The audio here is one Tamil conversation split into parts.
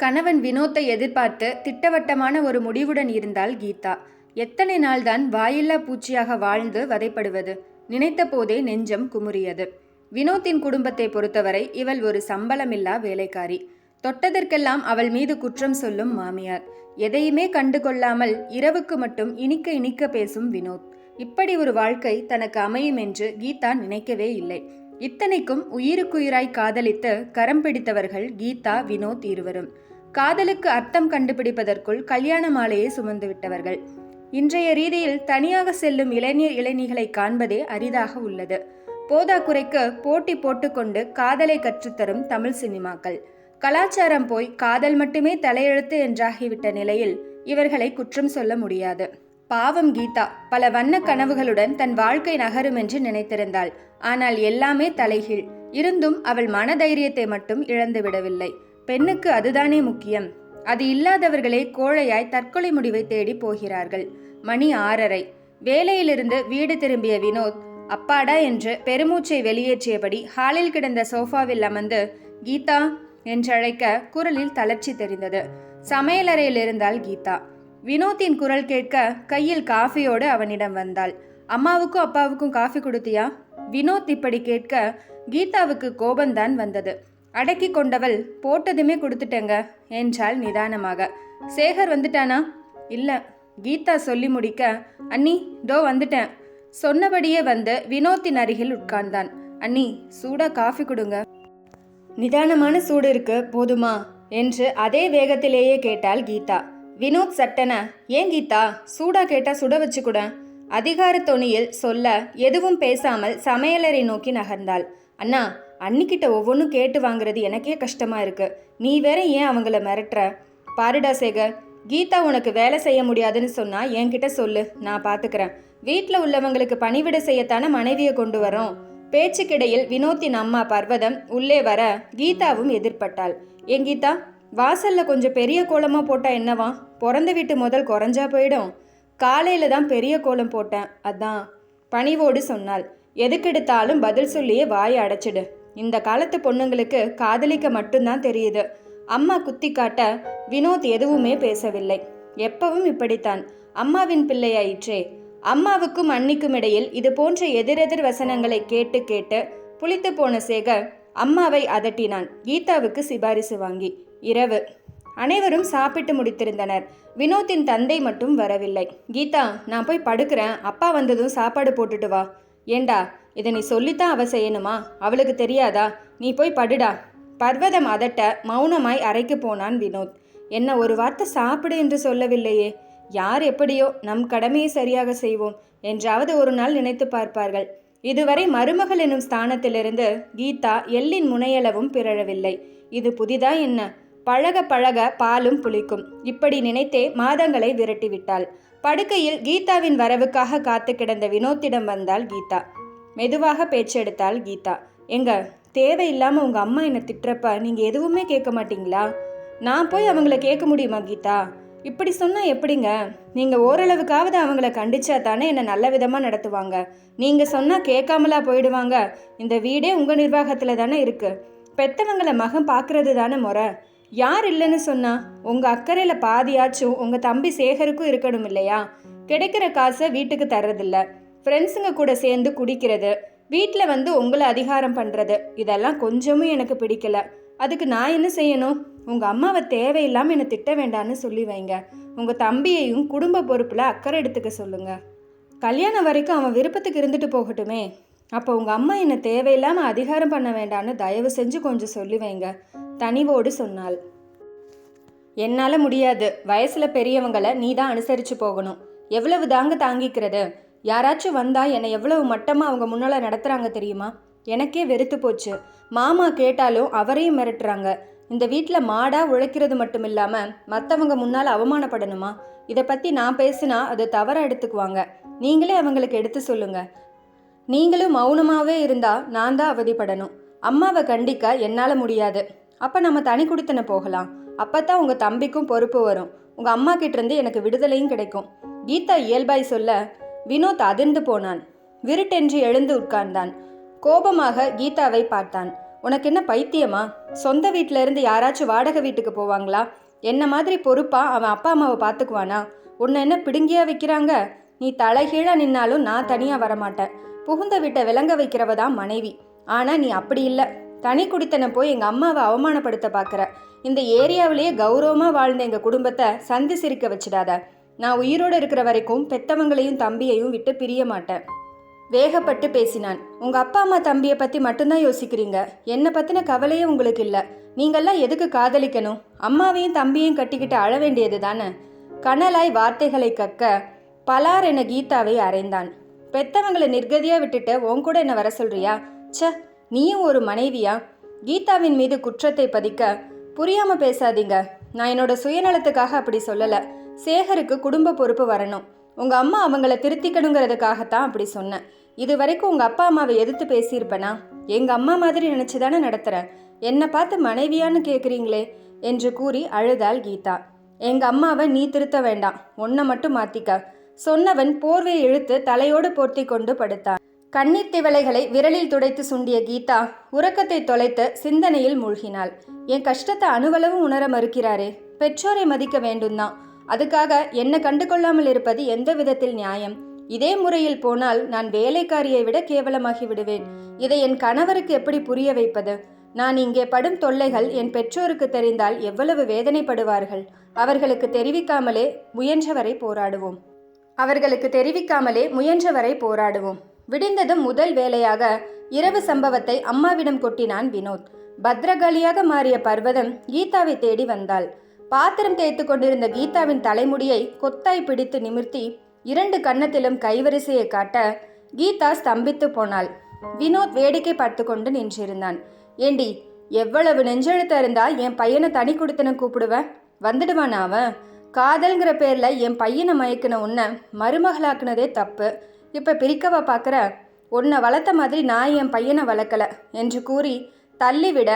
கணவன் வினோத்தை எதிர்பார்த்து திட்டவட்டமான ஒரு முடிவுடன் இருந்தாள் கீதா. எத்தனை நாள்தான் வாயில்லா பூச்சியாக வாழ்ந்து வதைப்படுவது? நினைத்த போதே நெஞ்சம் குமுறியது. வினோத்தின் குடும்பத்தை பொறுத்தவரை இவள் ஒரு சம்பளமில்லா வேலைக்காரி. தொட்டதற்கெல்லாம் அவள் மீது குற்றம் சொல்லும் மாமியார். எதையுமே கண்டு கொள்ளாமல் இரவுக்கு மட்டும் இனிக்க இனிக்க பேசும் வினோத். இப்படி ஒரு வாழ்க்கை தனக்கு அமையும் என்று கீதா நினைக்கவே இல்லை. இத்தனைக்கும் உயிருக்குயிராய் காதலித்து கரம் பிடித்தவர்கள் கீதா வினோத் இருவரும். காதலுக்கு அர்த்தம் கண்டுபிடிப்பதற்குள் கல்யாண மாலையை சுமந்து விட்டவர்கள். இன்றைய ரீதியில் தனியாக செல்லும் இளைஞர் இளைஞிகளை காண்பதே அரிதாக உள்ளது. போதாக்குறைக்கு போட்டி போட்டுக்கொண்டு காதலை கற்றுத்தரும் தமிழ் சினிமாக்கள். கலாச்சாரம் போய் காதல் மட்டுமே தலையெழுத்து என்றாகிவிட்ட நிலையில் இவர்களை குற்றம் சொல்ல முடியாது. பாவம் கீதா பல வண்ண கனவுகளுடன் தன் வாழ்க்கை நகரும் என்று நினைத்திருந்தாள். ஆனால் எல்லாமே தலைகீழ். இருந்தும் அவள் மனதைரியத்தை மட்டும் இழந்துவிடவில்லை. பெண்ணுக்கு அதுதானே முக்கியம். அது இல்லாதவர்களே கோழையாய் தற்கொலை முடிவை தேடி போகிறார்கள். மணி ஆறரை. வேலையிலிருந்து வீடு திரும்பிய வினோத் அப்பாடா என்று பெருமூச்சை வெளியேற்றியபடி ஹாலில் கிடந்த சோஃபாவில் அமர்ந்து கீதா என்றழைக்க குரலில் தளர்ச்சி தெரிந்தது. சமையலறையில் இருந்தால் கீதா. வினோத்தின் குரல் கேட்க கையில் காஃபியோடு அவனிடம் வந்தாள். அம்மாவுக்கும் அப்பாவுக்கும் காஃபி கொடுத்தியா? வினோத் இப்படி கேட்க கீதாவுக்கு கோபம்தான் வந்தது. அடக்கி கொண்டவள் போட்டதுமே கொடுத்துட்டேங்க என்றாள் நிதானமாக. சேகர் வந்துட்டானா? இல்லை கீதா சொல்லி முடிக்க. அண்ணி டோ வந்துட்டேன். சொன்னபடியே வந்து வினோத்தின் அருகில் உட்கார்ந்தான். அண்ணி சூடா காஃபி கொடுங்க. நிதானமான சூடு இருக்கு போதுமா? என்று அதே வேகத்திலேயே கேட்டாள் கீதா. வினோத் சட்டன ஏன் கீதா? சூடா கேட்டா சுட வச்சு கூட. அதிகார தொனியில் சொல்ல எதுவும் பேசாமல் சமையலறை நோக்கி நகர்ந்தாள். அண்ணா அன்னிக்கிட்ட ஒவ்வொன்றும் கேட்டு வாங்குறது எனக்கே கஷ்டமாக இருக்கு. நீ வேற ஏன் அவங்கள மிரட்டுற? பாருடா சேகர் கீதா உனக்கு வேலை செய்ய முடியாதுன்னு சொன்னால் என்கிட்ட சொல்லு நான் பார்த்துக்கிறேன் வீட்டில் உள்ளவங்களுக்கு பணிவிட செய்யத்தானே மனைவியை கொண்டு வரோம்? பேச்சுக்கிடையில் வினோத்தின் அம்மா பர்வதம் உள்ளே வர கீதாவும் எதிர்பட்டாள். என் கீதா வாசல்ல கொஞ்சம் பெரிய கோலமாக போட்டால் என்னவா? பிறந்த வீட்டு முதல் குறைஞ்சா போயிடும். காலையில் தான் பெரிய கோலம் போட்டேன் அதான் பணிவோடு சொன்னாள். எதுக்கெடுத்தாலும் பதில் சொல்லியே வாயை அடைச்சிடு. இந்த காலத்து பொண்ணுங்களுக்கு காதலிக்க மட்டும்தான் தெரியுது. அம்மா குத்தி காட்ட வினோத் எதுவுமே பேசவில்லை. எப்பவும் இப்படித்தான். அம்மாவின் பிள்ளையாயிற்றே. அம்மாவுக்கும் அன்னிக்கும் இடையில் இது போன்ற எதிரெதிர் வசனங்களை கேட்டு கேட்டு புளித்து போன சேகர் அம்மாவை அதட்டினான். கீதாவுக்கு சிபாரிசு வாங்கி. இரவு. அனைவரும் சாப்பிட்டு முடித்திருந்தனர். வினோத்தின் தந்தை மட்டும் வரவில்லை. கீதா நான் போய் படுக்கிறேன். அப்பா வந்ததும் சாப்பாடு போட்டுட்டு வா. ஏண்டா? இதை நீ சொல்லித்தான் அவ செய்யணுமா? அவளுக்கு தெரியாதா? நீ போய் படுடா. பர்வதம் அதட்ட மௌனமாய் அறைக்கு போனான் வினோத். என்ன ஒரு வார்த்தை சாப்பிடு என்று சொல்லவில்லையே? யார் எப்படியோ நம் கடமையை சரியாக செய்வோம் என்றாவது ஒரு நாள் நினைத்து பார்ப்பார்கள். இதுவரை மருமகள் எனும் ஸ்தானத்திலிருந்து கீதா எல்லின் முனையளவும் பிறழவில்லை. இது புதிதா என்ன? பழக பழக பாலும் புளிக்கும். இப்படி நினைத்தே மாதங்களை விரட்டிவிட்டாள். படுக்கையில் கீதாவின் வரவுக்காக காத்து கிடந்த வினோத்திடம் வந்தாள் கீதா. மெதுவாக பேச்செடுத்தாள் கீதா. எங்க தேவையில்லாமல் உங்கள் அம்மா என்னை திட்டுறப்ப நீங்கள் எதுவுமே கேட்க மாட்டீங்களா? நான் போய் அவங்கள கேட்க முடியுமா கீதா? இப்படி சொன்னால் எப்படிங்க? நீங்கள் ஓரளவுக்காவது அவங்கள கண்டிச்சா தானே என்னை நல்ல விதமாக நடத்துவாங்க. நீங்கள் சொன்னால் கேட்காமலா போயிடுவாங்க. இந்த வீடே உங்கள் நிர்வாகத்தில் தானே இருக்குது பெத்தவங்களை மகன் பார்க்கறது தானே முறை. யார் இல்லைன்னு சொன்னா உங்கள் அக்கறையில் பாதியாச்சும் உங்கள் தம்பி சேகருக்கும் இருக்கணும் இல்லையா? கிடைக்கிற காசை வீட்டுக்கு தர்றதில்ல. ஃப்ரெண்ட்ஸுங்க கூட சேர்ந்து குடிக்கிறது. வீட்டில் வந்து உங்களை அதிகாரம் பண்ணுறது இதெல்லாம் கொஞ்சமும் எனக்கு பிடிக்கல. அதுக்கு நான் என்ன செய்யணும்? உங்கள் அம்மாவை தேவையில்லாமல் என்னை திட்ட வேண்டான்னு சொல்லி வைங்க. உங்கள் தம்பியையும் குடும்ப பொறுப்பில் அக்கறை எடுத்துக்க சொல்லுங்கள் கல்யாணம் வரைக்கும் அவன் விருப்பத்துக்கு இருந்துட்டு போகட்டுமே. அப்போ உங்கள் அம்மா என்னை தேவையில்லாமல் அதிகாரம் பண்ண வேண்டான்னு தயவு செஞ்சு கொஞ்சம் சொல்லி வைங்க. தனிவோடு சொன்னாள். என்னால் முடியாது. வயசில் பெரியவங்களை நீ தான் அனுசரித்து போகணும். எவ்வளவு தாங்க தாங்கிக்கிறது? யாராச்சும் வந்தா என்னை எவ்வளவு மட்டமாக அவங்க முன்னால் நடத்துகிறாங்க தெரியுமா? எனக்கே வெறுத்து போச்சு. மாமா கேட்டாலும் அவரையும் மிரட்டுறாங்க. இந்த வீட்டில் மாடா உழைக்கிறது மட்டும் இல்லாமல் மற்றவங்க முன்னால் அவமானப்படணுமா? இதை பற்றி நான் பேசினா அது தவறாக எடுத்துக்குவாங்க. நீங்களே அவங்களுக்கு எடுத்து சொல்லுங்க. நீங்களும் மௌனமாகவே இருந்தா நான் தான் அவதிப்படணும். அம்மாவை கண்டிக்க என்னால் முடியாது. அப்போ நம்ம தனி குடித்தனை போகலாம். அப்போ தான் உங்கள் தம்பிக்கும் பொறுப்பு வரும். உங்கள் அம்மா கிட்டேருந்து எனக்கு விடுதலையும் கிடைக்கும். கீதா இயல்பாய் சொல்ல வினோத் அதிர்ந்து போனான். விருட்டென்று எழுந்து உட்கார்ந்தான். கோபமாக கீதாவை பார்த்தான். உனக்கு என்ன பைத்தியமா? சொந்த வீட்டில இருந்து யாராச்சும் வாடகை வீட்டுக்கு போவாங்களா? என்ன மாதிரி பொறுப்பா அவன் அப்பா அம்மாவை பார்த்துக்குவானா? உன்னை என்ன பிடுங்கியா வைக்கிறாங்க? நீ தலைகீழா நின்னாலும் நான் தனியா வரமாட்டேன். புகுந்த வீட்டை விளங்க வைக்கிறவ தான் மனைவி. ஆனா நீ அப்படி இல்லை. தனி குடித்தனை போய் எங்க அம்மாவை அவமானப்படுத்த பார்க்குற இந்த ஏரியாவிலேயே கௌரவமா வாழ்ந்த எங்க குடும்பத்தை சந்தி சிரிக்க வச்சிடாத. நான் உயிரோடு இருக்கிற வரைக்கும் பெத்தவங்களையும் தம்பியையும் விட்டு பிரிய மாட்டேன். வேகப்பட்டு பேசினான். உங்க அப்பா அம்மா தம்பியை பத்தி மட்டும்தான் யோசிக்கிறீங்க. என்னை பத்தின கவலையே உங்களுக்கு இல்லை. நீங்கள்லாம் எதுக்கு காதலிக்கணும்? அம்மாவையும் தம்பியையும் கட்டிக்கிட்டு அழ வேண்டியது தானே? கனலாய் வார்த்தைகளை கக்க பலார் என கீதாவை அறைந்தான். பெத்தவங்களை நிர்கதியா விட்டுட்டு உன் கூட என்ன வர சொல்றியா? ச்ச நீயும் ஒரு மனைவியா? கீதாவின் மீது குற்றத்தை பதிக்க புரியாம பேசாதீங்க. நான் என்னோட சுயநலத்துக்காக அப்படி சொல்லலை. சேகருக்கு குடும்ப பொறுப்பு வரணும். உங்க அம்மா அவங்கள திருத்திக்கணுங்கிறதுக்காகத்தான் அப்படி சொன்னேன். இது வரைக்கும் உங்க அப்பா அம்மாவை எதிர்த்து பேசியிருப்பேனா? எங்க அம்மா மாதிரி நினைச்சுதானே நடத்துறேன் என்னை பார்த்து மனைவியான்னு கேட்குறீங்களே என்று கூறி அழுதாள் கீதா. எங்க அம்மாவை நீ திருத்த வேண்டாம். உன்னை மட்டும் மாத்திக்க. சொன்னவன் போர்வையை இழுத்து தலையோடு போர்த்தி கொண்டு படுத்தான் கண்ணீர் திவலைகளை விரலில் துடைத்து சுண்டிய கீதா உறக்கத்தை தொலைத்து சிந்தனையில் மூழ்கினாள். என் கஷ்டத்தை அணுவளவு உணர மறுக்கிறாரே. பெற்றோரை மதிக்க வேண்டும் தான் அதுக்காக என்ன கண்டு கொள்ளாமல் இருப்பது எந்த விதத்தில் நியாயம்? இதே முறையில் போனால் நான் வேலைக்காரியை விட கேவலமாகி விடுவேன். இதை என் கணவருக்கு எப்படி புரிய வைப்பது? நான் இங்கே படும் தொல்லைகள் என் பெற்றோருக்கு தெரிந்தால் எவ்வளவு வேதனைப்படுவார்கள்? அவர்களுக்கு தெரிவிக்காமலே முயன்றவரை போராடுவோம். அவர்களுக்கு தெரிவிக்காமலே முயன்றவரை போராடுவோம். விடிந்ததும் முதல் வேலையாக இரவு சம்பவத்தை அம்மாவிடம் கொட்டினான் வினோத். பத்ரகாளியாக மாறிய பர்வதம் கீதாவை தேடி வந்தாள். பாத்திரம் தேய்த்து கொண்டிருந்த கீதாவின் தலைமுடியை கொத்தாய் பிடித்து நிமிர்த்தி இரண்டு கன்னத்திலும் கைவரிசையை காட்ட கீதா ஸ்தம்பித்து போனாள். வினோத் வேடிக்கை பார்த்து கொண்டு நின்றிருந்தான். ஏண்டி எவ்வளவு நெஞ்செழுத்த இருந்தா என் பையனை தனி கொடுத்தன கூப்பிடுவேன் வந்துடுவானா அவன்? காதல்ங்கிற பேர்ல என் பையனை மயக்கின உன்னை மருமகளாக்குனதே தப்பு. இப்ப பிரிக்கவா பார்க்குற உன்னை வளர்த்த மாதிரி நான் என் பையனை வளர்க்கல என்று கூறி தள்ளிவிட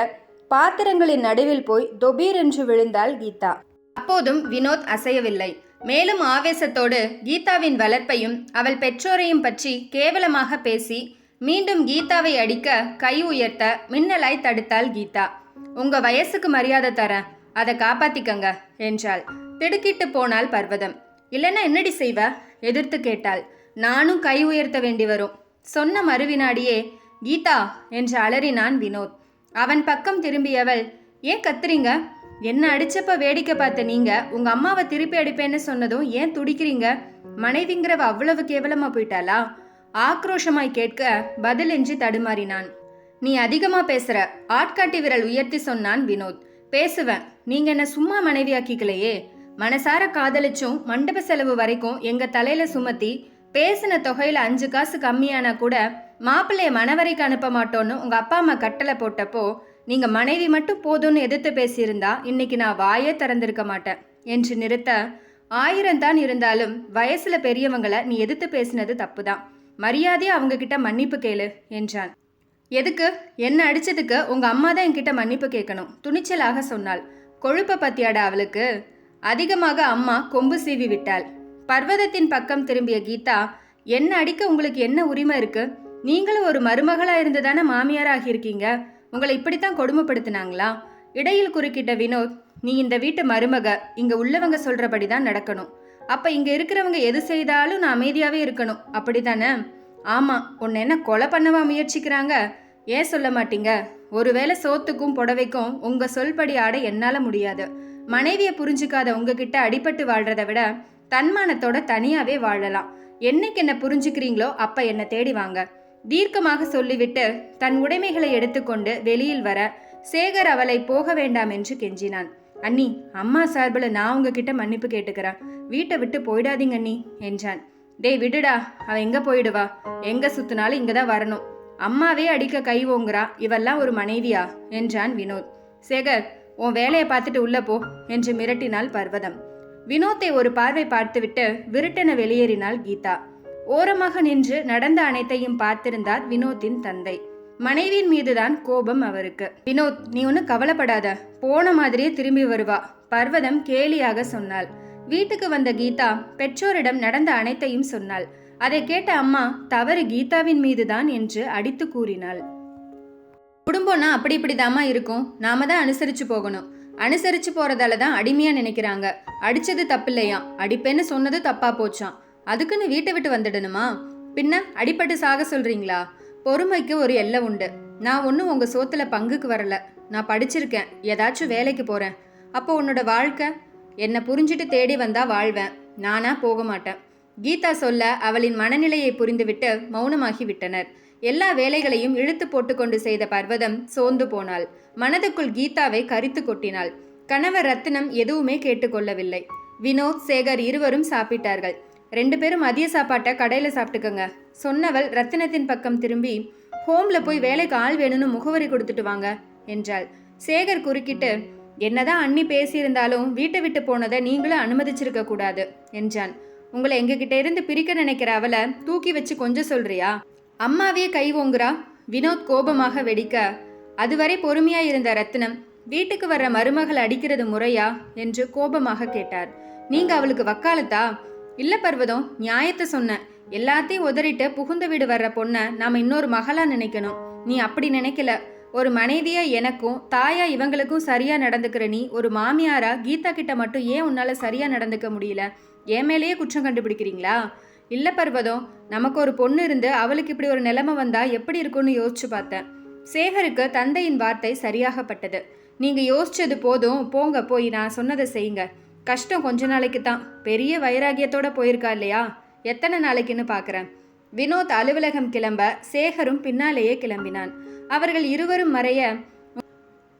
பாத்திரங்களின் நடுவில் போய் தொபீர் என்று விழுந்தாள் கீதா. அப்போதும் வினோத் அசையவில்லை. மேலும் ஆவேசத்தோடு கீதாவின் வளர்ப்பையும் அவள் பெற்றோரையும் பற்றி கேவலமாக பேசி மீண்டும் கீதாவை அடிக்க கை உயர்த்த மின்னலாய் தடுத்தாள் கீதா. உங்க வயசுக்கு மரியாதை தரேன். அதை காப்பாத்திக்கங்க என்றாள். திடுக்கிட்டு போனாள் பர்வதம். இல்லைன்னா என்னடி செய்வ? எதிர்த்து கேட்டாள். நானும் கை உயர்த்த வேண்டி வரும். சொன்ன மறுவினாடியே கீதா என்று அலறினான் வினோத். அவன் பக்கம் திரும்பியவள் ஏன் கத்துறீங்க? என்ன அடிச்சப்ப வேடிக்கை பார்த்த நீங்க? உங்க அம்மாவை திருப்பி அடிப்பேன்னு சொன்னதும் ஏன் துடிக்கிறீங்க? மனைவிங்கிறவ அவ்வளவு கேவலமா போயிட்டாளா? ஆக்ரோஷமாய் கேட்க பதிலின்றி தடுமாறினான். நீ அதிகமா பேசுற. ஆட்காட்டி விரல் உயர்த்தி சொன்னான் வினோத். பேசுவேன். நீங்க என்ன சும்மா மனைவியாக்கிக்கலையே? மனசார காதலிச்சும் மண்டப செலவு வரைக்கும் எங்க தலையில சுமத்தி பேசின தொகையில அஞ்சு காசு கம்மியானா கூட மாப்பிள்ளைய மணவரைக்கு அனுப்ப மாட்டோன்னு உங்கள் அப்பா அம்மா கட்டளை போட்டப்போ நீங்கள் மனைவி மட்டும் போதும்னு எதிர்த்து பேசியிருந்தா இன்னைக்கு நான் வாயே திறந்திருக்க மாட்டேன் என்று நிறுத்த ஆயிரம் தான் இருந்தாலும் வயசில் பெரியவங்களை நீ எதிர்த்து பேசினது தப்பு தான் மரியாதையே அவங்கக்கிட்ட மன்னிப்பு கேளு என்றான். எதுக்கு? என்ன அடிச்சதுக்கு? உங்கள் அம்மா தான் என்கிட்ட மன்னிப்பு கேட்கணும் துணிச்சலாக சொன்னாள். கொழுப்ப பத்தியாடா அவளுக்கு? அதிகமாக அம்மா கொம்பு சீவி விட்டாள். பர்வதத்தின் பக்கம் திரும்பிய கீதா என்ன அடிக்க உங்களுக்கு என்ன உரிமை இருக்குது நீங்களும் ஒரு மருமகளாக இருந்து தானே மாமியாராக இருக்கீங்க உங்களை இப்படித்தான் கொடுமைப்படுத்தினாங்களா? இடையில் குறுக்கிட்ட வினோத் நீ இந்த வீட்டு மருமக இங்க உள்ளவங்க சொல்றபடி தான் நடக்கணும். அப்ப இங்க இருக்கிறவங்க எது செய்தாலும் நான் அமைதியாவே இருக்கணும். அப்படிதானே ஆமா உன்னை என்ன கொலை பண்ணவா முயற்சிக்கிறாங்க? ஏன் சொல்ல மாட்டீங்க? ஒருவேளை சோத்துக்கும் புடவைக்கும் உங்க சொல்படி ஆட என்னால முடியாது. மனைவியை புரிஞ்சுக்காத உங்ககிட்ட அடிபட்டு வாழ்கிறத விட தன்மானத்தோட தனியாவே வாழலாம். என்னைக்கு என்ன புரிஞ்சுக்கிறீங்களோ அப்ப என்னை தேடி வாங்க. தீர்க்கமாக சொல்லிவிட்டு தன் உடைமைகளை எடுத்துக்கொண்டு வெளியில் வர சேகர் அவளை போக வேண்டாம் என்று கெஞ்சினான். அண்ணி அம்மா சார்பில் நான் உங்ககிட்ட மன்னிப்பு கேட்டுக்கிறேன். வீட்டை விட்டு போயிடாதீங்க அண்ணி என்றான். டேய் விடுடா. அவ எங்க போயிடுவா? எங்க சுத்தினாலும் இங்க தான் வரணும். அம்மாவே அடிக்க கை ஓங்குறா. இவெல்லாம் ஒரு மனைவியா? என்றான் வினோத். சேகர் உன் வேலையை பார்த்துட்டு உள்ள போ என்று மிரட்டினாள் பர்வதம். வினோத்தை ஒரு பார்வை பார்த்துவிட்டு விருட்டென வெளியேறினாள் கீதா. ஓரமாக நின்று நடந்த அனைத்தையும் பார்த்திருந்தார் வினோத்தின் தந்தை. மனைவியின் மீதுதான் கோபம் அவருக்கு. வினோத் நீ ஒன்னும் கவலைப்படாத. போன மாதிரியே திரும்பி வருவா. பர்வதம் கேலியாக சொன்னாள். வீட்டுக்கு வந்த கீதா பெற்றோரிடம் நடந்த அனைத்தையும் சொன்னாள். அதை கேட்ட அம்மா தவறு கீதாவின் மீதுதான் என்று அடித்து கூறினாள். குடும்பம்னா அப்படி இப்படிதாமா இருக்கும். நாம தான் அனுசரிச்சு போகணும். அனுசரிச்சு போறதால தான் அடிமையா நினைக்கிறாங்க. அடிச்சது தப்பில்லையாம். அடிப்பேன்னு சொன்னது தப்பா போச்சாம். அதுக்குன்னு வீட்டை விட்டு வந்துடணுமா? பின்ன அடிப்பட்டு சாக சொல்றீங்களா? பொறுமைக்கு ஒரு எல்லை உண்டு. நான் ஒன்றும் உங்கள் சோத்தில் பங்குக்கு வரல. நான் படிச்சிருக்கேன். ஏதாச்சும் வேலைக்கு போகிறேன் அப்போ உன்னோட வாழ்க்கை? என்னை புரிஞ்சுட்டு தேடி வந்தால் வாழ்வேன். நானாக போக மாட்டேன். கீதா சொல்ல அவளின் மனநிலையை புரிந்துவிட்டு மௌனமாகி விட்டனர். எல்லா வேலைகளையும் இழுத்து போட்டுக்கொண்டு செய்த பர்வதம் சோர்ந்து போனாள். மனதுக்குள் கீதாவை கரித்து கொட்டினாள். கணவர் ரத்தினம் எதுவுமே கேட்டுக்கொள்ளவில்லை. வினோத் சேகர் இருவரும் சாப்பிட்டார்கள். ரெண்டு பேரும் மதிய சாப்பாட்டை கடையில் சாப்பிட்டுக்கோங்க. சொன்னவள் ரத்தினத்தின் பக்கம் திரும்பி ஹோம்ல போய் வேலைக்கு ஆள் வேணும்னு முகவரி கொடுத்துட்டு வாங்க என்றாள். சேகர் குறுக்கிட்டு என்னதான் அண்ணி பேசியிருந்தாலும் வீட்டை விட்டு போனதை நீங்களும் அனுமதிச்சிருக்க கூடாது என்றான். உங்களை எங்ககிட்ட இருந்து பிரிக்க நினைக்கிற அவளை தூக்கி வச்சு கொஞ்சம் சொல்றியா? அம்மாவே கை ஓங்குறா வினோத் கோபமாக வெடிக்க அதுவரை பொறுமையா இருந்த ரத்னம் வீட்டுக்கு வர்ற மருமகள் அடிக்கிறது முறையா? என்று கோபமாக கேட்டார். நீங்க அவளுக்கு வக்காலத்தா? இல்லை பர்வதம் நியாயத்தை சொன்ன. எல்லாத்தையும் உதறிட்டு புகுந்த வீடு வர்ற பொண்ணை நாம் இன்னொரு மகளாக நினைக்கணும். நீ அப்படி நினைக்கல. ஒரு மனைவியா எனக்கும் தாயா இவங்களுக்கும் சரியா நடந்துக்கிற நீ ஒரு மாமியாரா கீதா கிட்ட மட்டும் ஏன் உன்னால சரியா நடந்துக்க முடியல? என் மேலேயே குற்றம் கண்டுபிடிக்கிறீங்களா? இல்ல பர்வதம் நமக்கு ஒரு பொண்ணு இருந்து அவளுக்கு இப்படி ஒரு நிலைமை வந்தா எப்படி இருக்கும்னு யோசிச்சு பார்த்தேன். சேகருக்கு தந்தையின் வார்த்தை சரியாகப்பட்டது. நீங்க யோசிச்சது போதும் போங்க போய் நான் சொன்னதை செய்யுங்க. கஷ்டம் கொஞ்ச நாளைக்கு தான். பெரிய வைராகியத்தோட போயிருக்கா இல்லையா? எத்தனை நாளைக்குன்னு பார்க்குறேன் வினோத் அலுவலகம் கிளம்ப சேகரும் பின்னாலேயே கிளம்பினான். அவர்கள் இருவரும் மறைய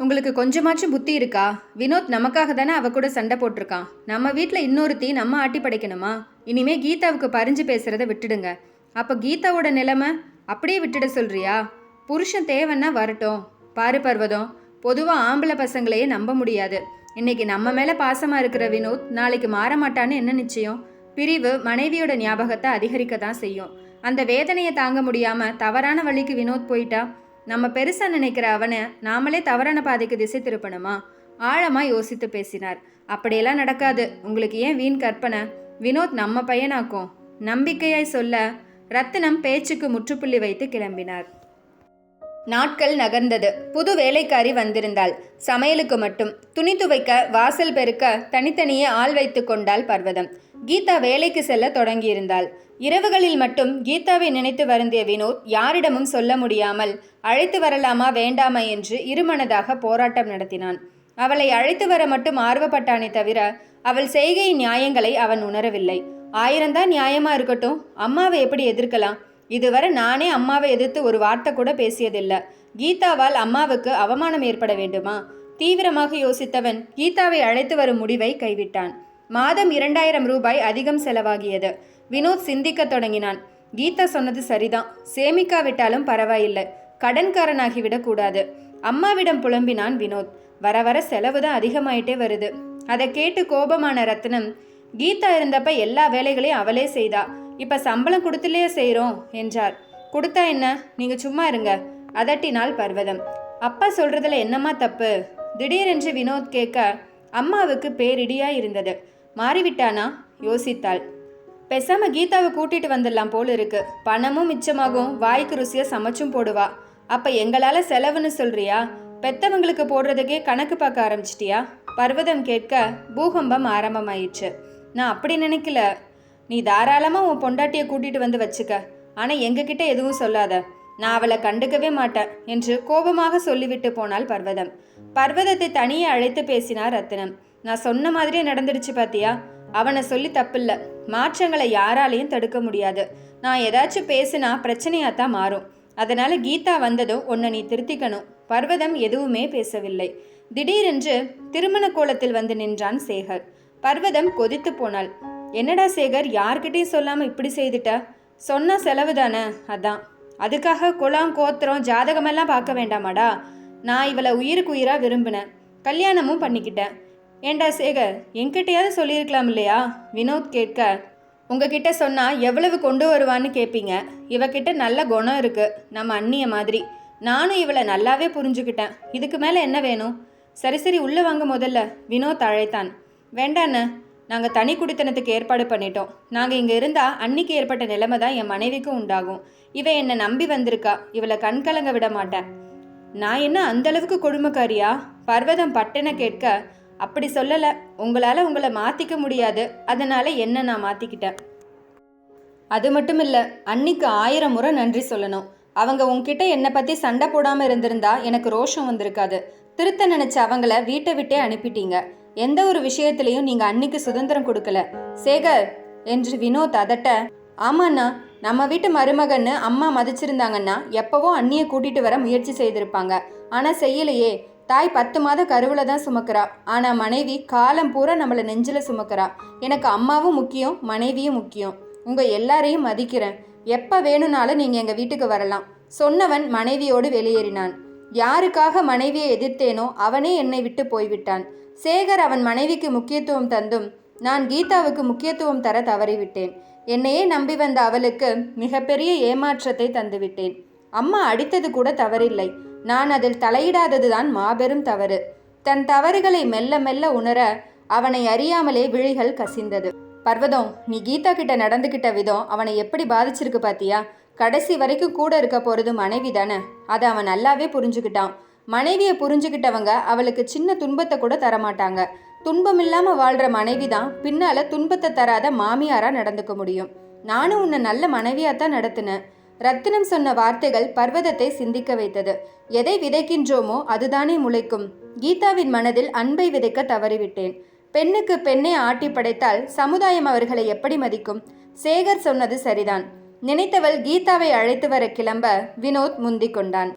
உங்களுக்கு கொஞ்சமாச்சும் புத்தி இருக்கா? வினோத் நமக்காக தானே அவ கூட சண்டை போட்டிருக்கான். நம்ம வீட்டில் இன்னொருத்தி நம்ம ஆட்டி படைக்கணுமா? இனிமே கீதாவுக்கு பறிஞ்சு பேசுறத விட்டுடுங்க. அப்போ கீதாவோட நிலைமை அப்படியே விட்டுட சொல்றியா? புருஷன் தேவைன்னா வரட்டும். பாரு பர்வதம் பொதுவாக ஆம்பளை பசங்களையே நம்ப முடியாது. இன்னைக்கு நம்ம மேலே பாசமாக இருக்கிற வினோத் நாளைக்கு மாற மாட்டான்னு என்ன நிச்சயம்? பிரிவு மனைவியோட ஞாபகத்தை அதிகரிக்க தான் செய்யும். அந்த வேதனையை தாங்க முடியாமல் தவறான வழிக்கு வினோத் போயிட்டா நம்ம பெருசாக நினைக்கிற அவனை நாமளே தவறான பாதைக்கு திசை திருப்பணுமா? ஆழமாக யோசித்து பேசினார். அப்படியெல்லாம் நடக்காது. உங்களுக்கு ஏன் வீண் கற்பனை? வினோத் நம்ம பையனாக்கும். நம்பிக்கையாய் சொல்ல ரத்தினம் பேச்சுக்கு முற்றுப்புள்ளி வைத்து கிளம்பினார். நாட்கள் நகர்ந்தது. புது வேலைக்காரி வந்திருந்தாள். சமையலுக்கு மட்டும். துணி துவைக்க வாசல் பெருக்க தனித்தனியே ஆள் வைத்து கொண்டாள் பர்வதம். கீதா வேலைக்கு செல்ல தொடங்கியிருந்தாள். இரவுகளில் மட்டும் கீதாவை நினைத்து வருந்திய வினோத் யாரிடமும் சொல்ல முடியாமல் அழைத்து வரலாமா வேண்டாமா? என்று இருமனதாக போராட்டம் நடத்தினான். அவளை அழைத்து வர மட்டும் ஆர்வப்பட்டானே தவிர அவள் செய்கை நியாயங்களை அவன் உணரவில்லை. ஆயிரம்தான் நியாயமா இருக்கட்டும். அம்மாவை எப்படி எதிர்க்கலாம்? இதுவரை நானே அம்மாவை எதிர்த்து ஒரு வார்த்தை கூட பேசியதில்லை. கீதாவால் அம்மாவுக்கு அவமானம் ஏற்பட வேண்டுமா? தீவிரமாக யோசித்தவன் கீதாவை அழைத்து வரும் முடிவை கைவிட்டான். மாதம் இரண்டாயிரம் ரூபாய் அதிகம் செலவாகியது. வினோத் சிந்திக்க தொடங்கினான். கீதா சொன்னது சரிதான். சேமிக்காவிட்டாலும் பரவாயில்லை. கடன்காரனாகிவிடக் கூடாது. அம்மாவிடம் புலம்பினான் வினோத். வர வர செலவு தான் அதிகமாயிட்டே வருது. அதை கேட்டு கோபமான ரத்னம் கீதா இருந்தப்ப எல்லா வேலைகளையும் அவளே செய்தா. இப்போ சம்பளம் கொடுத்துலையே செய்கிறோம் என்றார். கொடுத்தா என்ன? நீங்கள் சும்மா இருங்க. அதட்டினாள் பர்வதம். அப்பா சொல்கிறதுல என்னம்மா தப்பு? திடீரென்று வினோத் கேட்க அம்மாவுக்கு பேரிடியா இருந்தது. மாறிவிட்டானா? யோசித்தாள். பெசாம கீதாவை கூட்டிட்டு வந்துடலாம் போல இருக்கு. பணமும் மிச்சமாகும். வாய்க்கு ருசியாக சமைச்சும் போடுவா. அப்போ எங்களால் செலவுன்னு சொல்றியா? பெத்தவங்களுக்கு போடுறதுக்கே கணக்கு பார்க்க ஆரம்பிச்சிட்டியா? பர்வதம் கேட்க பூகம்பம் ஆரம்பமாயிடுச்சு நான் அப்படி நினைக்கல. நீ தாராளமாக உன் பொண்டாட்டியை கூட்டிட்டு வந்து வச்சுக்க. ஆனால் எங்ககிட்ட எதுவும் சொல்லாத. நான் அவளை கண்டுக்கவே மாட்டேன் என்று கோபமாக சொல்லிவிட்டு போனாள் பர்வதம். பர்வதத்தை தனியே அழைத்து பேசினார் ரத்தினம். நான் சொன்ன மாதிரியே நடந்துடுச்சு பாத்தியா? அவனை சொல்லி தப்பில்ல. மாற்றங்களை யாராலையும் தடுக்க முடியாது. நான் ஏதாச்சும் பேசினா பிரச்சனையாக தான் மாறும். அதனால கீதா வந்ததும் உன்னை நீ திருத்திக்கணும். பர்வதம் எதுவுமே பேசவில்லை. திடீரென்று திருமண கோலத்தில் வந்து நின்றான் சேகர். பர்வதம் கொதித்து போனாள். என்னடா சேகர் யார்கிட்டையும் சொல்லாமல் இப்படி செய்துட்ட? சொன்ன செலவு தானே? அதான். அதுக்காக குளம் கோத்திரம் ஜாதகமெல்லாம் பார்க்க வேண்டாமாடா. நான் இவளை உயிருக்கு உயிராக விரும்பினேன். கல்யாணமும் பண்ணிக்கிட்டேன். ஏண்டா சேகர் என்கிட்டயாவது சொல்லியிருக்கலாம் இல்லையா? வினோத் கேட்க உங்ககிட்ட சொன்னால் எவ்வளவு கொண்டு வருவான்னு கேட்பீங்க இவகிட்ட நல்ல குணம் இருக்குது நம்ம அண்ணிய மாதிரி. நானும் இவளை நல்லாவே புரிஞ்சுக்கிட்டேன். இதுக்கு மேலே என்ன வேணும்? சரி சரி உள்ளே வாங்க முதல்ல வினோத் அழைத்தான். வேண்டாண்ண நாங்கள் தனி குடித்தனத்துக்கு ஏற்பாடு பண்ணிட்டோம். நாங்கள் இங்கே இருந்தால் அன்னிக்கு ஏற்பட்ட நிலைமை தான் என் மனைவிக்கும் உண்டாகும். இவ என்னை நம்பி வந்திருக்கா. இவளை கண்கலங்க விட மாட்டேன். நான் என்ன அந்த அளவுக்கு கொடுமைக்காரியா? பர்வதம் பட்டனை கேட்க அப்படி சொல்லலை. உங்களால் உங்களை மாற்றிக்க முடியாது. அதனால் என்ன நான் மாற்றிக்கிட்டேன் அது மட்டும் இல்லை அன்னிக்கு ஆயிரம் முறை நன்றி சொல்லணும். அவங்க உன்கிட்ட என்னை பற்றி சண்டை போடாமல் இருந்திருந்தா எனக்கு ரோஷம் வந்திருக்காது. திருத்த நினச்ச அவங்கள வீட்டை விட்டே அனுப்பிட்டீங்க. எந்த ஒரு விஷயத்திலையும் நீங்க அன்னைக்கு சுதந்திரம் கொடுக்கல. சேகர் என்று வினோத் அதட்ட ஆமாண்ணா நம்ம வீட்டு மருமகன்னு அம்மா மதிச்சிருந்தாங்கன்னா எப்பவோ அண்ணியை கூட்டிட்டு வர முயற்சி செய்திருப்பாங்க. ஆனா செய்யலையே. தாய் பத்து மாத கருவில் தான் சுமக்கிறா. ஆனா மனைவி காலம் பூரா நம்மளை நெஞ்சில் சுமக்கிறா. எனக்கு அம்மாவும் முக்கியம் மனைவியும் முக்கியம். உங்க எல்லாரையும் மதிக்கிறேன். எப்போ வேணும்னாலும் நீங்கள் எங்கள் வீட்டுக்கு வரலாம். சொன்னவன் மனைவியோடு வெளியேறினான். யாருக்காக மனைவியை எதிர்த்தேனோ அவனே என்னை விட்டு போய்விட்டான். சேகர் அவன் மனைவிக்கு முக்கியத்துவம் தந்தும் நான் கீதாவுக்கு முக்கியத்துவம் தர தவறிவிட்டேன். என்னையே நம்பி வந்த அவளுக்கு மிகப்பெரிய ஏமாற்றத்தை தந்துவிட்டேன். அம்மா அடித்தது கூட தவறில்லை. நான் அதில் தலையிடாததுதான் மாபெரும் தவறு. தன் தவறுகளை மெல்ல மெல்ல உணர அவனை அறியாமலே விழிகள் கசிந்தது. பர்வதம் நீ கீதா கிட்ட நடந்துக்கிட்ட விதம் அவனை எப்படி பாதிச்சிருக்கு பாத்தியா? கடைசி வரைக்கும் கூட இருக்க போறது மனைவி தானே அதை அவன் நல்லாவே புரிஞ்சுக்கிட்டான். மனைவியை புரிஞ்சுக்கிட்டவங்க அவளுக்கு சின்ன துன்பத்தை கூட தரமாட்டாங்க. துன்பம் இல்லாமல் வாழ்கிற மனைவி தான் பின்னால துன்பத்தை தராத மாமியாரா நடந்துக்க முடியும். நானும் உன்னை நல்ல மனைவியாக தான் நடத்தினேன். ரத்தினம் சொன்ன வார்த்தைகள் பர்வதத்தை சிந்திக்க வைத்தது. எதை விதைக்கின்றோமோ அதுதானே முளைக்கும். கீதாவின் மனதில் அன்பை விதைக்க தவறிவிட்டேன். பெண்ணுக்கு பெண்ணை ஆட்டி படைத்தால் சமுதாயம் அவர்களை எப்படி மதிக்கும்? சேகர் சொன்னது சரிதான். நினைத்தவள் கீதாவை அழைத்து வர கிளம்ப வினோத் முந்திக் கொண்டான்.